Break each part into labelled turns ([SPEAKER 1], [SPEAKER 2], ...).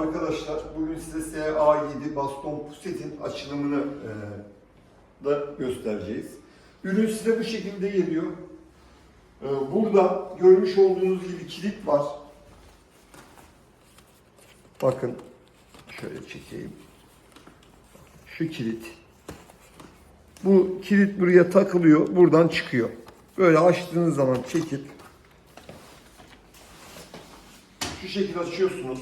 [SPEAKER 1] Arkadaşlar bugün size SA7 baston pusetin açılımını e, da göstereceğiz. Ürün size bu şekilde geliyor. E, burada görmüş olduğunuz gibi kilit var. Bakın şöyle çekeyim. Şu kilit. Bu kilit buraya takılıyor, buradan çıkıyor. Böyle açtığınız zaman çekip şu şekilde açıyorsunuz.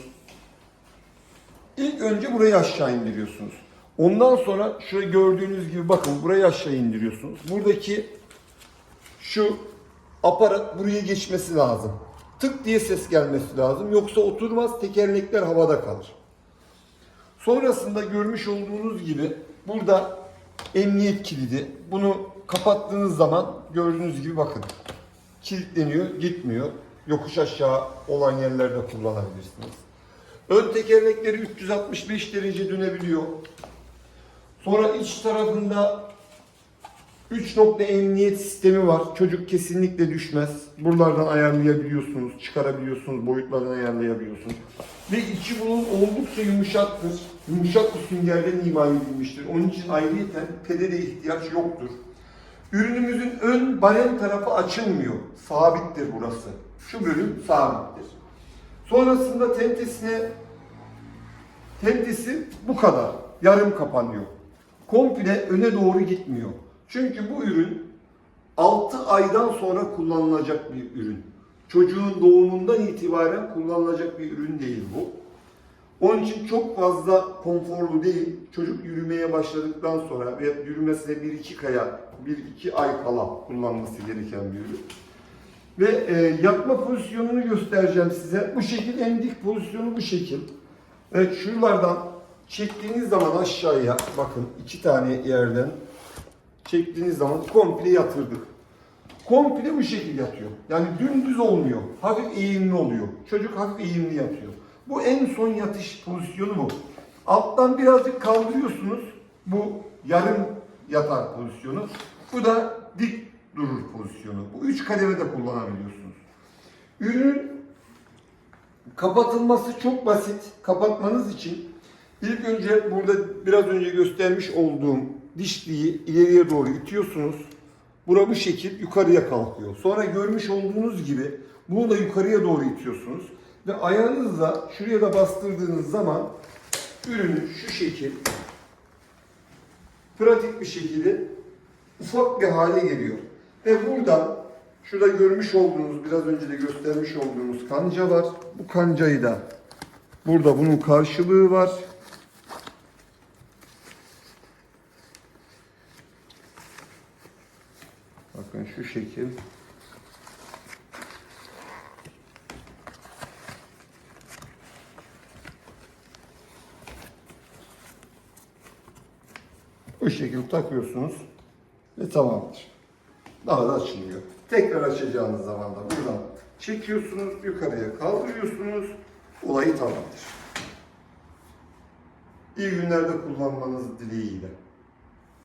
[SPEAKER 1] İlk önce burayı aşağı indiriyorsunuz. Ondan sonra şurayı gördüğünüz gibi bakın burayı aşağı indiriyorsunuz. Buradaki şu aparat buraya geçmesi lazım. Tık diye ses gelmesi lazım. Yoksa oturmaz tekerlekler havada kalır. Sonrasında görmüş olduğunuz gibi burada emniyet kilidi. Bunu kapattığınız zaman gördüğünüz gibi bakın kilitleniyor, gitmiyor. Yokuş aşağı olan yerlerde kullanabilirsiniz. Ön tekerlekleri 365 derece dönebiliyor. Sonra iç tarafında 3 nokta emniyet sistemi var. Çocuk kesinlikle düşmez. Buralardan ayarlayabiliyorsunuz, çıkarabiliyorsunuz, boyutlarını ayarlayabiliyorsunuz. Ve içi bunun oldukça yumuşaktır. Yumuşak bir süngerden imal edilmiştir. Onun için ayrıyeten pede de ihtiyaç yoktur. Ürünümüzün ön barem tarafı açılmıyor. Sabittir burası. Şu bölüm sabittir. Sonrasında tentesine tentesi bu kadar. Yarım kapanıyor. Komple öne doğru gitmiyor. Çünkü bu ürün 6 aydan sonra kullanılacak bir ürün. Çocuğun doğumundan itibaren kullanılacak bir ürün değil bu. Onun için çok fazla konforlu değil. Çocuk yürümeye başladıktan sonra ve yürümesine 1-2 kaya, 1-2 ay kala kullanması gereken bir ürün. Ve e, yatma pozisyonunu göstereceğim size. Bu şekil en dik pozisyonu bu şekil. Evet şuralardan çektiğiniz zaman aşağıya bakın iki tane yerden çektiğiniz zaman komple yatırdık. Komple bu şekil yatıyor. Yani dümdüz olmuyor. Hafif eğimli oluyor. Çocuk hafif eğimli yatıyor. Bu en son yatış pozisyonu bu. Alttan birazcık kaldırıyorsunuz. Bu yarım yatar pozisyonu. Bu da dik durur pozisyonu. Bu üç kademede kullanabiliyorsunuz. Ürünün kapatılması çok basit. Kapatmanız için ilk önce burada biraz önce göstermiş olduğum dişliği ileriye doğru itiyorsunuz. Bura bu şekil yukarıya kalkıyor. Sonra görmüş olduğunuz gibi bunu da yukarıya doğru itiyorsunuz. Ve ayağınızla şuraya da bastırdığınız zaman ürünü şu şekil pratik bir şekilde ufak bir hale geliyor. Ve burada şurada görmüş olduğunuz, biraz önce de göstermiş olduğunuz kanca var. Bu kancayı da burada bunun karşılığı var. Bakın şu şekil. Bu şekilde takıyorsunuz ve tamamdır. Daha da açılmıyor. Tekrar açacağınız zaman da buradan çekiyorsunuz, yukarıya kaldırıyorsunuz. Olayı tamamdır. İyi günlerde kullanmanız dileğiyle.